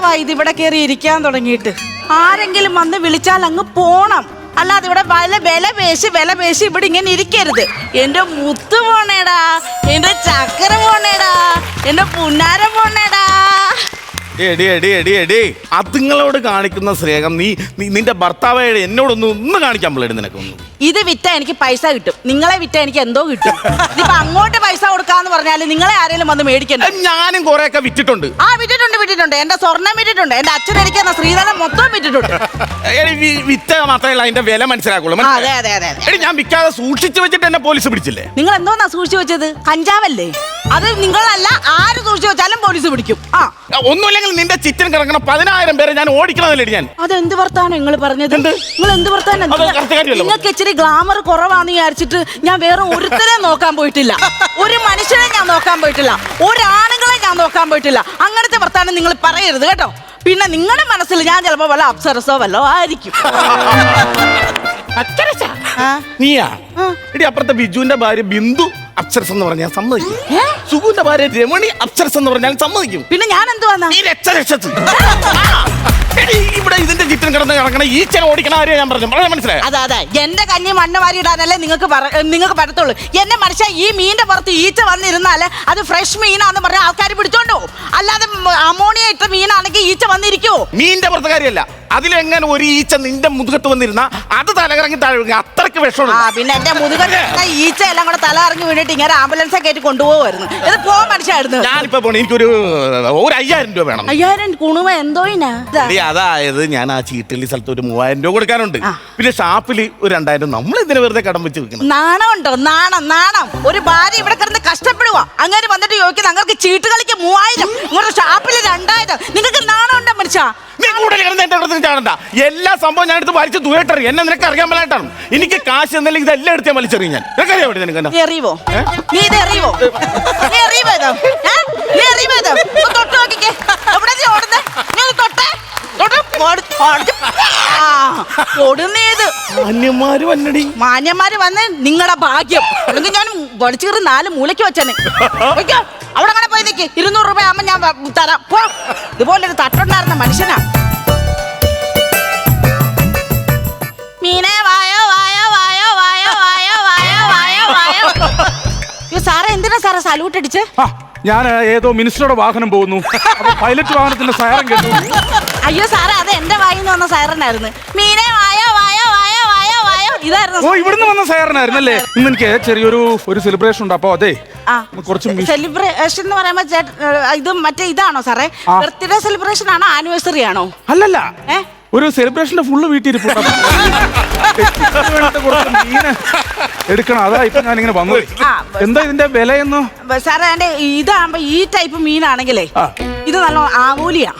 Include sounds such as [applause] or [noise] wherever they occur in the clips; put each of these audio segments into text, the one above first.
ദിവസമായി ഇവിടെ കയറി ഇരിക്കാൻ തുടങ്ങിയിട്ട്. ആരെങ്കിലും വന്ന് വിളിച്ചാൽ അങ്ങ് പോണം. അല്ലാതെ ഇവിടെ വല വില പേശി വില പേശി ഇവിടെ ഇങ്ങനെ ഇരിക്കരുത്. എന്റെ മുത്ത് പോണേടാ എന്റെ ചക്കര പോണേടാ എന്റെ പുന്നാര പോണേടാ. എടി എടി എടി എടി അതുങ്ങളോട് കാണിക്കുന്ന സ്നേഹം നീ നീ- നിന്റെ ഭർത്താവായ എന്നോടൊന്നും ഒന്ന് കാണിക്കാൻ പിള്ളേട് നിനക്കൊന്നും. ഇത് വിറ്റ എനിക്ക് പൈസ കിട്ടും. നിങ്ങളെ വിറ്റ എനിക്ക് എന്തോ കിട്ടും. ഇപ്പൊ അങ്ങോട്ട് പൈസ കൊടുക്കാന്ന് പറഞ്ഞാൽ നിങ്ങളെ ആരെങ്കിലും വന്ന് മേടിക്കണ്ട? ഞാനും കുറെ ഒക്കെ വിറ്റിട്ടുണ്ട്. ആ വിറ്റിട്ടുണ്ട് വിറ്റിട്ടുണ്ട്. എന്റെ സ്വർണം വിറ്റിട്ടുണ്ട്. എന്റെ അച്ഛൻ എനിക്ക് തന്ന ശ്രീധരൻ മൊത്തം വിറ്റിട്ടുണ്ട്. വിറ്റ മാത്രമേ അതിന്റെ വില മനസ്സിലാക്കുള്ളൂ. അതെ അതെ അതെ ഞാൻ വിൽക്കാതെ സൂക്ഷിച്ചു വെച്ചിട്ട് എന്നെ പോലീസ് പിടിച്ചില്ലേ? നിങ്ങൾ എന്തോന്നാ സൂക്ഷിച്ചു വെച്ചത്? കഞ്ചാവല്ലേ? അത് നിങ്ങളല്ല ആര് സൂക്ഷിച്ചു വെച്ചാലും പോലീസ് പിടിക്കും. ആ. ഒന്നുമില്ലെങ്കിൽ നിന്റെ ചിറ്റൻ കിടക്കണ പതിനായിരം പേരെ ഞാൻ ഓടിക്കണതല്ലേ ഞാൻ. അത് അതെന്ത് വർത്താനം നിങ്ങൾ പറഞ്ഞത്? നിങ്ങൾ എന്ത് വർത്താനം. നിങ്ങൾക്ക് ഇച്ചിരി ഗ്ലാമർ കുറവാന്ന് വിചാരിച്ചിട്ട് ഞാൻ വേറെ ഒരുത്തരെ നോക്കാൻ പോയിട്ടില്ല. ഒരു മനുഷ്യനെ ഞാൻ നോക്കാൻ പോയിട്ടില്ല. ഒരാണുങ്ങളെ ഞാൻ നോക്കാൻ പോയിട്ടില്ല. അങ്ങനത്തെ വർത്താനം നിങ്ങൾ പറയരുത് കേട്ടോ. പിന്നെ നിങ്ങളുടെ മനസ്സിൽ ഞാൻ ചിലപ്പോ വല്ല അപ്സരസോ വല്ലോ ആയിരിക്കും. നീയാ. എടി അപ്പുറത്തെ ബിജുവിന്റെ ഭാര്യ ബിന്ദു അപ്സരസ് എന്ന് പറഞ്ഞാൽ സമ്മതിക്കും. ഏ? സുഖുവിന്റെ ഭാര്യ രമണി അപ്സരസ് എന്ന് പറഞ്ഞാൽ സമ്മതിക്കും. പിന്നെ ഞാൻ എന്ത് [laughs] ഇവിടെ ഇതിന്റെ ചിത്രം കിടന്ന് കിടക്കണ ഈച്ചനെ ഓടിക്കണ ആരെയാ ഞാൻ പറഞ്ഞു വളരെ മനസ്സിലായോ? അതെ അതെ. എന്റെ കഞ്ഞി മണ്ണ് വാരി ഇടാനല്ലേ നിങ്ങൾക്ക് നിങ്ങൾക്ക് പറ്റത്തുള്ളൂ. എന്നെ മനുഷ്യ ഈ മീനിന്റെ പുറത്ത് ഈച്ച വന്നിരുന്നാൽ അത് ഫ്രഷ് മീനാന്ന് പറഞ്ഞ ആൾക്കാർ പിടിച്ചോണ്ടോ അല്ലാതെ അമോണിയ ഇട്ട മീനാണെങ്കിൽ ഈച്ച വന്നിരിക്കുവോ? മീന്റെ പുറത്ത് കാര്യമല്ല. അതിലെങ്ങനെ ഒരു ഈച്ച നിന്റെ മുതുകത്ത് വന്നിരുന്ന? അത് തലകറങ്ങി താഴെ വീഴും. അത്രയ്ക്ക് വിഷമാണ് ആ പിന്നെ എന്റെ മുതുകത്ത് ഈച്ച എല്ലാം കൂടെ തല ഇറങ്ങി വീണിട്ട് ഇങ്ങനെ ആംബുലൻസ് കയറ്റി കൊണ്ടുപോകുമായിരുന്നു. ഇത് പോകാൻ മനുഷ്യായിരുന്നു ഞാനിപ്പോ പോണ. എനിക്കൊരു ഒരു അയ്യായിരം രൂപ വേണം. അയ്യായിരം കുണുമ എന്തോയിനാ. എടി, അതായത് ഞാൻ ആ ചീട്ടലി സ്ഥലത്ത് ഒരു മൂവായിരം രൂപ കൊടുക്കാനുണ്ട്. പിന്നെ ഷാപ്പിൽ ഒരു രണ്ടായിരം നമ്മൾ ഇതിന് വെറുതെ കടം വെച്ച് വെക്കണം? നാണമുണ്ടോ നാണം നാണം. ഒരു ഭാര്യ ഇവിടെ കിടന്ന് കഷ്ടപ്പെടുക. അങ്ങനെ വന്നിട്ട് ചോദിക്കുന്നത് അങ്ങനെ ചീട്ട് കളിക്ക് മൂവായിരം. ഇങ്ങോട്ട് ഷാപ്പിൽ രണ്ടായിരം. നിങ്ങൾക്ക് നാണം ഉണ്ടോ മനുഷ്യ? നീ കൂടുതൽ കിടന്ന് ചാടണ്ട എല്ലാ സംഭവം ഞാൻ എടുത്ത് വലിച്ചു ദൂരട്ടറി എന്നെ നിനക്ക് അറിയാൻ മേലായിട്ടാണ്. എനിക്ക് കാശ് എന്നല്ലെങ്കിൽ ഇതെല്ലാം എടുത്ത് ഞാൻ വലിച്ചെറിയും ഞാൻ. നിനക്ക്? നീ അറിയുവോ നീ ഇത് അറിയുവോ നീ അറിയുവോ ഇത്? ഏ? നീ അറിയുവോ ഇത്? ഒന്ന് തൊട്ട് നോക്കിക്കേ. എവിടെ നീ ഓടുന്നേ? നീ ഒന്ന് തൊട്ടേ. തൊട്ട്. ഓട്- ഓട്. ആ, ഓടുന്നേത് അന്യന്മാര് വന്നടി. മാന്യന്മാര് വന്ന് നിങ്ങളുടെ ഭാഗ്യം. അല്ലെങ്കിൽ ഞാൻ വലിച്ചു കയറി നാല് മൂലയ്ക്ക് വെച്ചനെ. അവിടെ അങ്ങനെ പോയി നിൽക്കി ഇരുന്നൂറ് രൂപ ആകുമ്പോ ഞാൻ വ- തരാം. പോ. ഇതുപോലൊരു തട്ടുണ്ടായിരുന്ന മനുഷ്യനാ. മീനെ വായോ വായോ വായോ വായോ വായോ വായോ വായോ വായോ. അയ്യോ സാറേ എന്തിനാ സാറേ സല്യൂട്ട് അടിച്ച്? ആ, ഞാൻ ഏതോ മിനിസ്റ്ററുടെ വാഹനം പോകുന്നു. അപ്പൊ പൈലറ്റ് വാഹനത്തിന്റെ സയറം കേട്ടു. അയ്യോ സാറേ അത് എന്റെ വായിൽ നിന്ന് വന്ന സൈറനായിരുന്നു മീനെ വായോ വായോ വായോ വായോ വായോ. ഓ ഇതായിരുന്നു ഇവിടുന്ന് വന്ന സയറനായിരുന്നല്ലേ [laughs] ഇന്ന് എനിക്ക് ചെറിയൊരു ഒരു സെലിബ്രേഷൻ ഉണ്ട്. അപ്പൊ അതെ ആ കുറച്ച് സെലിബ്രേഷൻ എന്ന് പറയുമ്പോ ചേട്ടൻ ഇത് മറ്റേ ഇതാണോ സാറേ? ആ. ബർത്ത്ഡേ സെലിബ്രേഷൻ ആണോ ആനിവേഴ്സറി ആണോ? അല്ലല്ല. ഏ? ഒരു സെലിബ്രേഷന്റെ ഫുള്ള് വീട്ടിൽ എടുക്കണം അതാ ഇപ്പൊ ഞാനിങ്ങനെ വന്നത്. എന്താ ഇതിന്റെ വിലയെന്ന്? സാറേ എന്റെ ഇതാകുമ്പോ ഈ ടൈപ്പ് മീനാണെങ്കിലേ. ഇത് നല്ല ആവോലിയാ.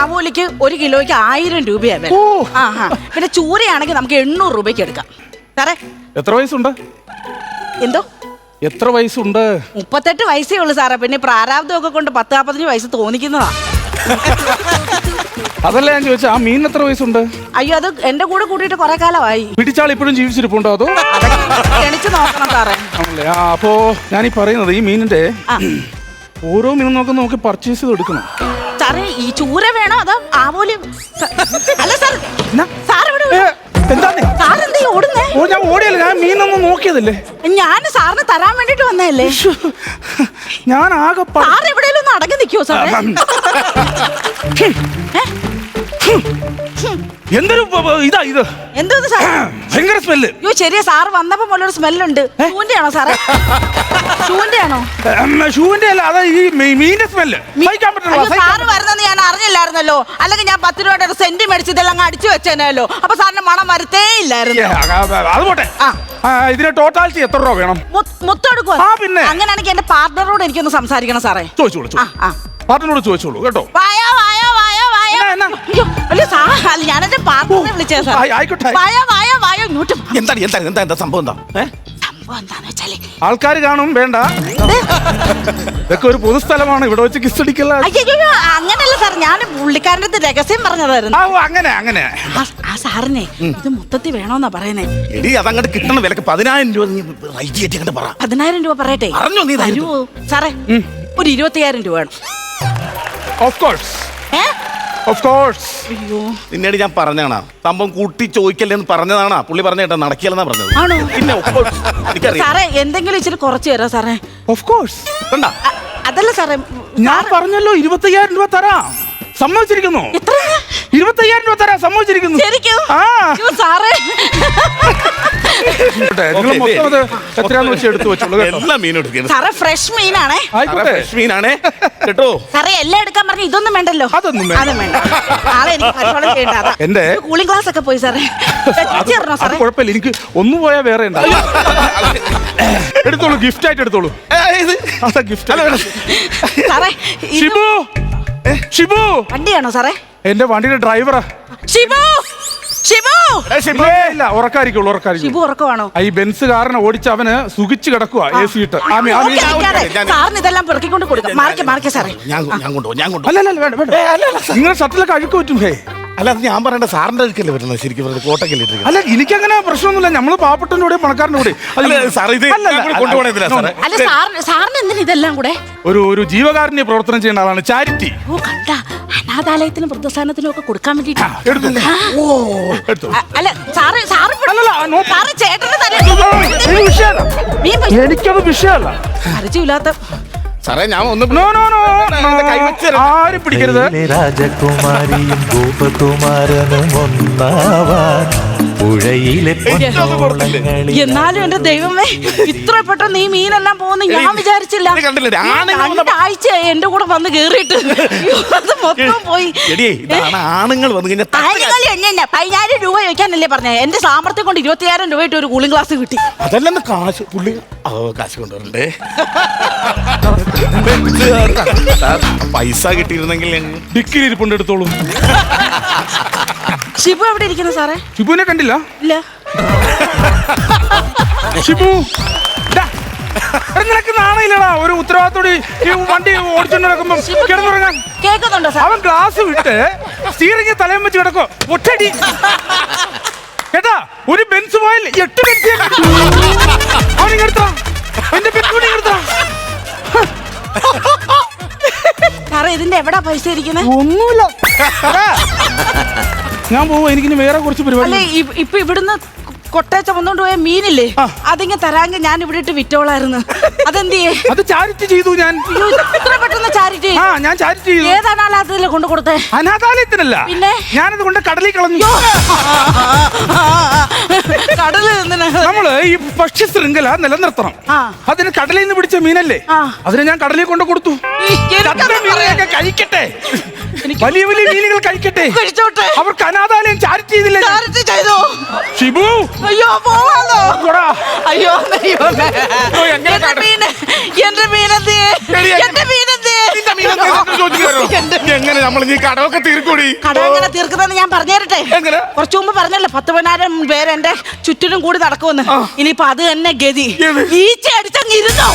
ആവോലിക്ക് ഒരു കിലോയ്ക്ക് ആയിരം രൂപയാ വില. ആഹാ പിന്നെ ചൂരയാണെങ്കിൽ നമുക്ക് എണ്ണൂറ് രൂപയ്ക്ക് എടുക്കാം. സാറേ. എത്ര വയസ്സുണ്ട്? എന്തോ? എത്ര വയസ്സുണ്ട്? മുപ്പത്തെട്ട് വയസ്സേ ഉള്ളൂ സാറേ. പിന്നെ പ്രാരാബ്ദമൊക്കെ കൊണ്ട് പത്ത് നാൽപ്പത്തഞ്ച് വയസ്സ് തോന്നിക്കുന്നതാ. അതല്ല ഞാൻ ചോദിച്ചാ ആ മീൻ എത്ര വയസ്സുണ്ട്? അയ്യോ അത് എന്റെ കൂടെ കൂട്ടിയിട്ട് കുറെ കാലമായി. പിടിച്ചാൾ ഇപ്പോഴും ജീവിച്ചിരിപ്പുണ്ടോ അതോ? എണിച്ചു നോക്കണം സാറേ. ആണല്ലേ? ആ അപ്പോ ഞാൻ ഈ പറയുന്നത് ഈ മീനിന്റെ ഓരോ മീനും നോക്കി നോക്കി പർച്ചേസ് ചെയ്ത് എടുക്കണം. സാറേ ഈ ചൂര വേണോ അതോ ആവോലി അല്ല സാർ? സാർ ഇവിടെ എന്താണ് സാർ എന്താ ഈ ഓടുന്നേ? ഓ ഞാൻ ഓടിയല്ല ഞാൻ മീനൊന്നും നോക്കിയതല്ലേ? ഞാൻ സാറിന് തരാൻ വേണ്ടിട്ട് വന്നതല്ലേ? ഞാൻ ആകെ പ- സാർ വെക്കുവോ സാറേ ഹും. ഹും. ഹും. എന്തൊരു ഇതാ ഇത്? എന്തോ സാർ [clears throat] ഭയങ്കര സ്മെല്ല്. അയ്യോ ശരിയാ സാർ വന്നപ്പോ സ്മെല്ലുണ്ട്. ഷൂവിന്റെ ആണോ സാറേ? ഷൂവിന്റെ ആണോ ഷൂവിന്റെ അല്ല അതാ ഈ മീനിന്റെ സ്മെല്ല്. സഹിക്കാൻ പറ്റില്ല അയ്യോ സാറ് വരുന്നെന്ന് ഞാൻ അറിഞ്ഞില്ലായിരുന്നല്ലോ. അല്ലെങ്കിൽ ഞാൻ പത്ത് രൂപയുടെ ഒരു സെന്റ് മേടിച്ച് ഇതെല്ലാം അടിച്ചു വെച്ചേനല്ലോ അപ്പൊ മണം വരത്തേ ഇല്ലായിരുന്നു. അത് പോട്ടെ. ഇതിന് ടോട്ടാലിറ്റി എത്ര രൂപ വേണം? മൊത്തം ആ, പിന്നെ. അങ്ങനെയാണെങ്കിൽ എന്റെ പാർട്ണറോട് എനിക്കൊന്ന് സംസാരിക്കണം സാറേ. ചോദിച്ചോളൂ പാർട്ടിനോട് ചോദിച്ചോളൂ കേട്ടോ. വായോ വായോ വായോ. വിളിച്ചേ സാർ ആയി- ആയിക്കോട്ടെ. വായോ വായോ വായോ ഇങ്ങോട്ട് വാ. എന്താണ് എന്താണ് എന്താ എന്താ സംഭവം എന്താ? ഏ? സംഭവം എന്താന്ന് വെച്ചാൽ ആൾക്കാർ കാണും വേണ്ട. ഇതൊക്കെ ഒരു പൊതുസ്ഥലമാണ്. ഇവിടെ വെച്ച് കിസ് അടിക്കല്ല. അയ്യോ അങ്ങനല്ല സാർ. ഞാൻ പുള്ളിക്കാരന്റെ അടുത്ത് രഹസ്യം പറഞ്ഞതായിരുന്നു. ആ ഓ, അങ്ങനെ അങ്ങനെ. ആ- ആ സാറിനെ ഇത് മൊത്തത്തിൽ വേണോന്നാ പറയുന്നേ. എടി അതങ്ങോട്ട് കിട്ടണ വിലക്ക് പതിനായിരം രൂപ നീ റൈറ്റ് കയറ്റി അങ്ങോട്ട് പറ. പതിനായിരം രൂപ പറയട്ടെ. പറഞ്ഞോ നീ ധൈര്യം. തരുവോ? സാറേ ഒരു ഇരുപത്തിയായിരം രൂപ വേണം. ഓഫ് കോഴ്സ് ഓഫ് കോഴ്സ് അയ്യോ. പിന്നീട് ഞാൻ പറഞ്ഞാണ് സംഭവം കൂട്ടി ചോദിക്കല്ലെന്ന് പറഞ്ഞതാണാ. പുള്ളി പറഞ്ഞ കേട്ടോ നടക്കില്ലെന്നാ പറഞ്ഞത്. ആണോ? പിന്നെ of course, എനിക്കറിയാം. സാറേ എന്തെങ്കിലും ഇച്ചിരി കുറച്ച് തരാം സാറേ. ഓഫ് കോഴ്സ് കണ്ടാ അ- അതല്ല സാറേ ഞാൻ പറഞ്ഞല്ലോ ഇരുപത്തയ്യായിരം രൂപ തരാം. സമ്മതിച്ചിരിക്കുന്നു. ഇരുപത്തയ്യായിരം രൂപ തരാം സമ്മതിച്ചിരിക്കുന്നു. ശരിക്കും? ആ. അയ്യോ, സാറേ. ആയിക്കോട്ടെ, നിങ്ങൾ Okay, മൊത്തം അത് എത്രയാന്ന് വെച്ച് എടുത്തു വെച്ചോളൂ കേട്ടോ. എല്ലാ മീനും എടുക്കുന്നത് സാറേ ഫ്രഷ് മീനാണേ. ആയിക്കോട്ടെ. മീനാണേ. കേട്ടോ. സാറേ എല്ലാം എടുക്കാൻ പറഞ്ഞ ഇതൊന്നും വേണ്ടല്ലോ. അതൊന്നും വേണ്ട. അതും വേണ്ട. നാളെ എനിക്ക് കച്ചവടം ചെയ്യണ്ട അതാ. എന്റെ? കൂളിംഗ് ക്ലാസ് ഒക്കെ പോയി സാറേ. ചേർന്നോ അത് സാറേ? കുഴപ്പമില്ല. എനിക്ക് ഒന്നു പോയാൽ വേറെ ഉണ്ടാവും. എടുത്തോളൂ ഗിഫ്റ്റ് ആയിട്ട് എടുത്തോളൂ. ഏ, ഇത്? അതാ ഗിഫ്റ്റ് സാറേ ഇത് ഷിബു! ഷിബു! വണ്ടിയാണോ സാറേ? എന്റെ വണ്ടിയുടെ ഡ്രൈവറാ ഷിബു! ഷിബു. ഇല്ലേ, ഇല്ല ഉറക്കായിരിക്കുള്ളൂ ഉറക്കായിരിക്കും ഷിബു ഉറക്കമാണോ? ഈ ബെൻസ് കാറിനെ ഓടിച്ച് അവന് സുഖിച്ച് കിടക്കുക എ സി ഇട്ട്. ആ മീ- ആ മീൻ- ഓക്കേ, നിൽക്കാതെ. ഞാൻ- സാറിന് ഇതെല്ലാം പെറുക്കിക്കൊണ്ട് കൊടുക്കാം. മാറിക്കെ മാറിക്കെ സാറേ. ഞാൻ ഞാൻ കൊണ്ടുപോകും ഞാൻ കൊണ്ടുപോകും. അല്ല അല്ല, അല്ല വേണ്ട വേണ്ട. നിങ്ങൾ ഷട്ടിലൊക്കെ അഴുക്ക് പറ്റും ഹേ. അല്ല അത് ഞാൻ പറയണ്ട സാറിന്റെ അടുക്കല്ലേ വരുന്നത് ശരിക്കും പറഞ്ഞത് അല്ല എനിക്കങ്ങനെ പ്രശ്നമൊന്നുമില്ല. നമ്മൾ പാവപ്പെട്ടന്റെ കൂടെ പണക്കാരന്റെ കൂടെ അല്ല, സാർ, ഇത് അല്ല, ഞാൻ കൂടെ അല്ല, കൊണ്ടുപോകണം സാറേ? അല്ല സാറിന് സാറിന് എന്തിനാ ഇതെല്ലാം കൂടെ? ഒരു ഒരു ജീവകാരുണ്യ പ്രവർത്തനം ചെയ്യുന്ന ആളാണ് ചാരിറ്റി. ഓ കണ്ട. അനാഥാലയത്തിനും വൃദ്ധസ്ഥാനത്തിനും ഒക്കെ കൊടുക്കാൻ വേണ്ടിട്ട് എടുത്തു. അല്ല സാറ് സാറ്. സാറ് ചേട്ടന് തന്നെ എനിക്കത് വിഷയമല്ല പരിചയമില്ലാത്ത സാറേ ഞാൻ ഒന്ന് നോ നോ നോ എന്റെ കൈ വെച്ച് ആരും പിടിക്കരുത്? രാജകുമാരിയും ഗോപകുമാരനും ഒന്നാവാൻ പുഴയിലെ എന്നാലും എന്റെ ദൈവമേ ഇത്ര പെട്ടെന്ന് ഈ മീനെല്ലാം പോകുന്ന ഞാൻ വിചാരിച്ചില്ല. ഇത് ആണുങ്ങൾ വന്ന- രണ്ടാഴ്ച എന്റെ കൂടെ വന്ന് കേറിയിട്ട് അത് മൊത്തം പോയി. ആണുങ്ങൾ വന്നു കഴിഞ്ഞാൽ പതിനായിരം രൂപ ചോദിക്കാനല്ലേ പറഞ്ഞേ? എന്റെ സാമർത്ഥ്യം കൊണ്ട് ഇരുപത്തിയായിരം രൂപ ഇട്ട് ഒരു കൂളിംഗ് ക്ലാസ് കിട്ടി. അതല്ലെന്ന് കാശ് പുള്ളി കാശ് കൊണ്ടുവരണ്ടേ? പൈസ കിട്ടിയിരുന്നെങ്കിൽ ഡിക്കിൽ ഇരിപ്പുണ്ട് എടുത്തോളൂ. [laughs] [laughs] ഷിബു എവിടെ ഇരിക്കുന്നു സാറേ? ഷിബുവിനെ കണ്ടില്ല. ഇല്ല. ഷിബു ദാ, എടാ, നിനക്ക് നാണയില്ലടാ. ഒരു ഉത്തരവാദിത്തോടി ഈ വണ്ടി ഓടിച്ചോണ്ട് നടക്കുമ്പോ കിടന്നുറങ്ങാൻ കേൾക്കുന്നുണ്ടോ സാർ? അവൻ ഗ്ലാസ് വിട്ട് സ്റ്റീറിംഗ് തലയും വെച്ച് കിടക്കോ ഒറ്റടി കേട്ടാ ഒരു ബെൻസ് പോയാൽ എട്ട് ബെൻസ് അവനിങ്ങെടുത്താ എന്റെ ബെൻസ് കൂടി ഇങ്ങെടുത്താ സാറേ ഇതിന്റെ എവിടാ പൈസ ഇരിക്കുന്നത് ഒന്നുമില്ല. ഞാൻ പോവും എനിക്കിനി വേറെ കുറച്ച് അല്ലെ പരിപാടി ഇപ്പൊ ഇവിടുന്ന് കൊട്ടേച്ച ചുമന്നോണ്ട് പോയ മീനില്ലേ? അതിങ്ങനെ തരാങ്ക ഞാൻ ഇവിടെ ഇട്ട് വിറ്റോളായിരുന്നു. അതെന്തിയേ അത് ചാരിറ്റി ചെയ്തു ഞാൻ. അയ്യോ, ഇത്ര പെട്ടെന്ന് ചാരിറ്റി ആ ഞാൻ ചാരിറ്റി ചെയ്തു. ഏതാണ് ആളാത്തിൽ കൊണ്ട് കൊടുത്തേ? അനാഥാലയത്തിനല്ല. പിന്നെ? ഞാനത് കൊണ്ട് കടലിൽ കളഞ്ഞു. [laughs] കടൽ നമ്മൾ ഈ പക്ഷി ശൃംഖല നിലനിർത്തണം. അതിന് കടലിൽ നിന്ന് പിടിച്ച മീനല്ലേ? അതിന് ഞാൻ കടലിൽ കൊണ്ട് കൊടുത്തു. മീനുകളൊക്കെ കഴിക്കട്ടെ. വലിയ വലിയ മീനുകൾ കഴിക്കട്ടെ. അവർക്ക് അനാഥാലയം ചാരിറ്റി ചെയ്തില്ലേ? ചാരിറ്റി ചെയ്തോ. ഷിബു. അയ്യോ അയ്യോ എന്റെ മീനെന്തേ എന്റെ മീനെന്തേ എങ്ങനെ നമ്മൾ ഈ കടമൊക്കെ തീർക്കൂടി? കടം എങ്ങനെ തീർക്കുന്നതെന്ന് ഞാൻ പറഞ്ഞേരട്ടെ. എങ്ങനെ? കുറച്ചു മുമ്പ് പറഞ്ഞല്ലോ പത്ത് പതിനായിരം പേര് എന്റെ ചുറ്റിനും കൂടി നടക്കുമെന്ന്. ഇനിയിപ്പൊ അത് തന്നെ ഗതി. ഈ ഈച്ച അടിച്ചങ്ങ് ഇരുന്നോ?